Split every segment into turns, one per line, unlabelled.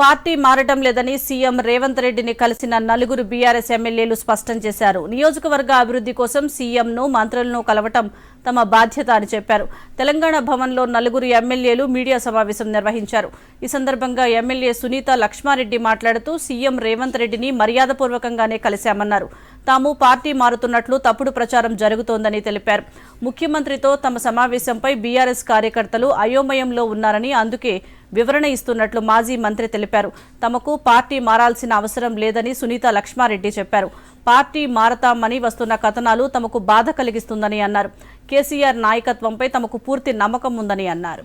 Party మారటం లేదని CM Revanth రెడ్డిని కలిసిన నలుగురు బీఆర్ఎస్ ఎమ్మెల్యేలు స్పష్టం చేశారు. నియోజకవర్గ అభివృద్ధి కోసం సీఎంను మంత్రులను కలవటం తమ బాధ్యత అని చెప్పారు. తెలంగాణ భవన్లో నలుగురు ఎమ్మెల్యేలు మీడియా సమావేశం నిర్వహించారు. ఈ సందర్భంగా ఎమ్మెల్యే సునీత లక్ష్మారెడ్డి మాట్లాడుతూ సీఎం రేవంత్ రెడ్డిని మర్యాదపూర్వకంగానే కలిశామన్నారు. తాము పార్టీ మారుతున్నట్లు తప్పుడు ప్రచారం జరుగుతోందని తెలిపారు. ముఖ్యమంత్రితో తమ సమావేశంపై బీఆర్ఎస్ కార్యకర్తలు అయోమయంలో ఉన్నారని అందుకే వివరణ ఇస్తున్నట్లు మాజీ మంత్రి తెలిపారు. తమకు పార్టీ మారాల్సిన అవసరం లేదని సునీత లక్ష్మారెడ్డి చెప్పారు. పార్టీ మారతామని వస్తున్న కథనాలు తమకు బాధ కలిగిస్తుందని అన్నారు. కేసీఆర్ నాయకత్వంపై తమకు పూర్తి నమ్మకం ఉందని అన్నారు.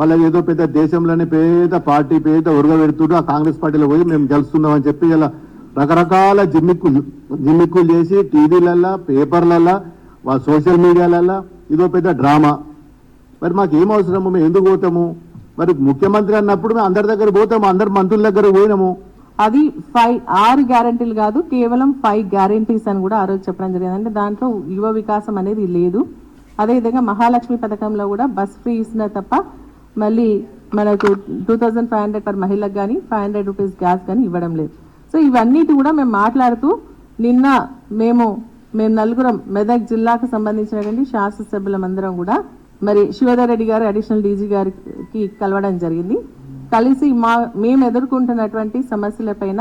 వాళ్ళ ఏదో పెద్ద దేశంలోనే పేద పార్టీ పేద ఉరగబెడుతుండ్రు ఆ కాంగ్రెస్ పార్టీలో పోయి మేము గెలుస్తున్నాం అని చెప్పి ఇలా రకరకాల జిమ్మిక్కులు జిమ్మిక్కులు చేసి టీవీలల్లా పేపర్లల్లా వాళ్ళ సోషల్ మీడియాలల్లా ఇదో పెద్ద డ్రామా. మరి మాకు ఏం అవసరము? మేము ఎందుకు పోతాము? మరి ముఖ్యమంత్రి అన్నప్పుడు మేము అందరి దగ్గర పోతాము అందరు మంత్రుల దగ్గర పోయినాము.
అది ఫైవ్ ఆరు గ్యారంటీలు కాదు కేవలం ఫైవ్ గ్యారంటీస్ అని కూడా ఆ రోజు చెప్పడం జరిగింది. అంటే దాంట్లో యువ వికాసం అనేది లేదు. అదేవిధంగా మహాలక్ష్మి పథకంలో కూడా బస్ ఫ్రీ ఇస్తున్నారు తప్ప మళ్ళీ మనకు two thousand five hundred per మహిళకు కానీ ఫైవ్ హండ్రెడ్ రూపీస్ గ్యాస్ కానీ ఇవ్వడం లేదు. సో ఇవన్నిటి కూడా మేము మాట్లాడుతూ నిన్న మేము మేము నలుగురం మెదక్ జిల్లాకు సంబంధించినటువంటి శాసనసభ్యులం అందరం కూడా మరి శివధర్ రెడ్డి గారు అడిషనల్ డీజీ గారికి కలవడం జరిగింది. కలిసి మా మేము ఎదుర్కొంటున్నటువంటి సమస్యలపైన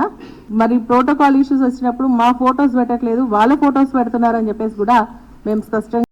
మరి ప్రోటోకాల్ ఇష్యూస్ వచ్చినప్పుడు మా ఫొటోస్ పెట్టట్లేదు వాళ్ళ ఫొటోస్ పెడుతున్నారని చెప్పేసి కూడా మేము స్పష్టంగా